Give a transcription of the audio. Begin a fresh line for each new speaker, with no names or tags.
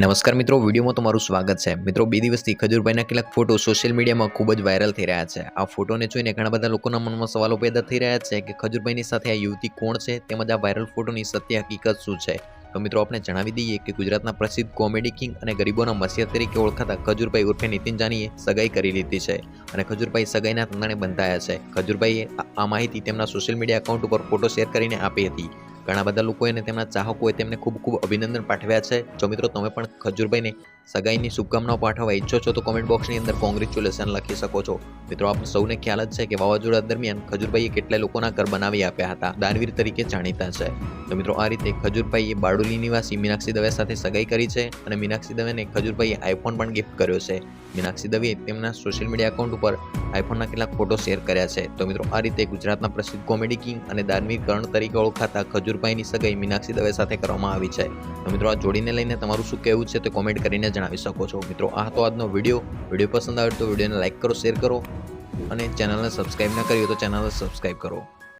નમસ્કાર મિત્રો, વિડીયોમાં તમારું સ્વાગત છે. મિત્રો, બે દિવસથી ખજૂરભાઈના કેટલાક ફોટો સોશિયલ મીડિયામાં ખૂબ જ વાયરલ થઈ રહ્યા છે. આ ફોટોને જોઈને ઘણા બધા લોકોના મનમાં સવાલો પેદા થઈ રહ્યા છે કે ખજૂરભાઈની સાથે આ યુવતી કોણ છે? તેમજ આ વાયરલ ફોટોની સત્ય હકીકત શું છે? તો મિત્રો આપણે જણાવી દઈએ કે ગુજરાતના પ્રસિદ્ધ કોમેડી કિંગ અને ગરીબોના મસિયા તરીકે ઓળખાતા ખજૂરભાઈ ઉર્ફે નીતિન જાનીએ સગાઈ કરી લીધી છે અને ખજૂરભાઈ સગાઈના તંદાણે બંધાયા છે. ખજૂરભાઈએ આ- માહિતી તેમના સોશિયલ મીડિયા એકાઉન્ટ ઉપર ફોટો શેર કરીને આપી હતી. ઘણા બધા લોકોએ અને તેમના ચાહકોએ તેમને ખૂબ ખૂબ અભિનંદન પાઠવ્યા છે. જો મિત્રો તમે પણ ખજૂરભાઈને સગાઈની શુભકામનાઓ પાઠવવા ઈચ્છો છો, તો કોમેન્ટ બોક્સની અંદર કોંગ્રેચ્યુલેશન લખી શકો છો. મિત્રો આપણે સૌને ખ્યાલ જ છે કે વાવાઝોડા દરમિયાન ખજૂરભાઈએ કેટલાય લોકોના ઘર બનાવી આપ્યા હતા. દાનવીર તરીકે જાણીતા છે. તો મિત્રો, આ રીતે ખજૂરભાઈએ બારડોલી નિવાસી મીનાક્ષી દવે સાથે સગાઈ કરી છે અને મીનાક્ષી દવેને ખજૂરભાઈએ આઈફોન પણ ગિફ્ટ કર્યો છે. મીનાક્ષી દવેએ તેમના સોશિયલ મીડિયા એકાઉન્ટ ઉપર આઈફોનના કેટલાક ફોટો શેર કર્યા છે. તો મિત્રો, આ રીતે ગુજરાતના પ્રસિદ્ધ કોમેડી કિંગ અને ધાર્મિક કર્ણ તરીકે ઓળખાતા ખજૂરભાઈની સગાઈ મીનાક્ષી દવે સાથે કરવામાં આવી છે. તો મિત્રો, આ જોડીને લઈને તમારું શું કહેવું છે તે કોમેન્ટ કરીને જણાવી શકો છો. મિત્રો, આ હતો આજનો વીડિયો. વીડિયો પસંદ આવે તો વિડીયોને લાઇક કરો, શેર કરો અને ચેનલને સબસ્ક્રાઈબ ના કરી તો ચેનલને સબસ્ક્રાઈબ કરો.